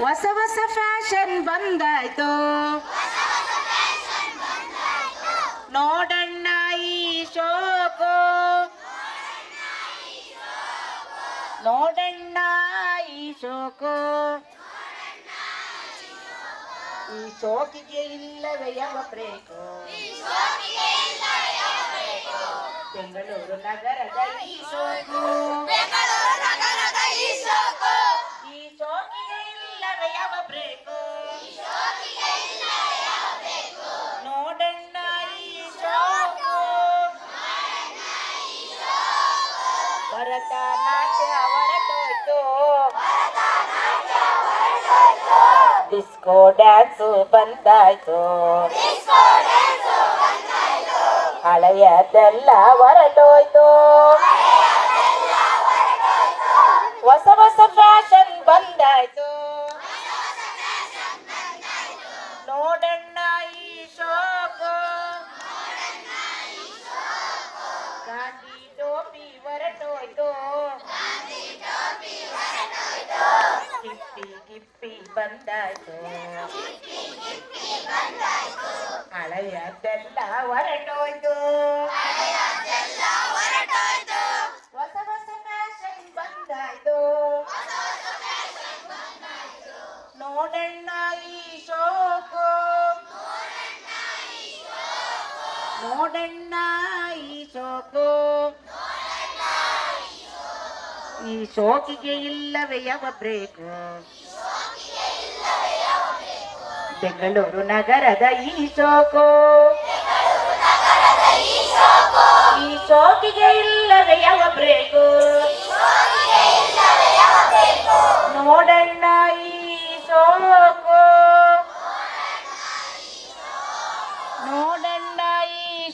ಹೊಸ ಹೊಸ ಫ್ಯಾಷನ್ ಬಂದಾಯ್ತು. ನೋಡಣ್ಣ ಈ ಶೋಕು. ನೋಡಣ್ಣ ಈ ಶೋಕು. ಈ ಶೋಕಿಗೆ ಇಲ್ಲವೇ ಯಾವ ಪ್ರೇಕು? ಬೆಂಗಳೂರು ನಗರದ ಈ ಶೋಕು. ಭರತನಾಟ್ಯ ಹೊರಟೋಯ್ತು ಡಿಸ್ಕೋ ಡ್ಯಾನ್ಸು ಬಂದಾಯ್ತು. ಹಳೆಯದೆಲ್ಲ ಹೊರಟೋಯ್ತು. ಹೊಸ ಹೊಸ ಫ್ಯಾಷನ್ ಬಂದಾಯ್ತು. ನೋಡಣ್ಣ ಈ ಶೋಕು ಗಾಂಧಿ ಟೋಪಿ ಹೊರಟೋಯ್ತು ಗಿಪ್ಪಿ ಗಿಪ್ಪಿ ಬಂದಾಯ್ತು. ಹಳೆಯದೆಲ್ಲ ಹೊರಟೋಯ್ತು. ಹೊಸ ಹೊಸ ಫ್ಯಾಷನ್ ಬಂದಾಯ್ತು. ನೋಡಣ್ಣ ಈ ಶೋಕು. ನೋಡಣ್ಣ ಈ ಶೋಕು. ಈ ಶೋಕಿಗೆ ಇಲ್ಲವೇ ಯಾವ ಬ್ರೇಕು? ಬೆಂಗಳೂರು ನಗರದ ಈ ಶೋಕೋ ಈ ಶೋಕಿಗೆ ಇಲ್ಲವೇ ಯಾವ ಬ್ರೇಕು? ನೋಡಣ್ಣ ಈ ಸೋಕು. ನೋಡಣ್ಣ ಈ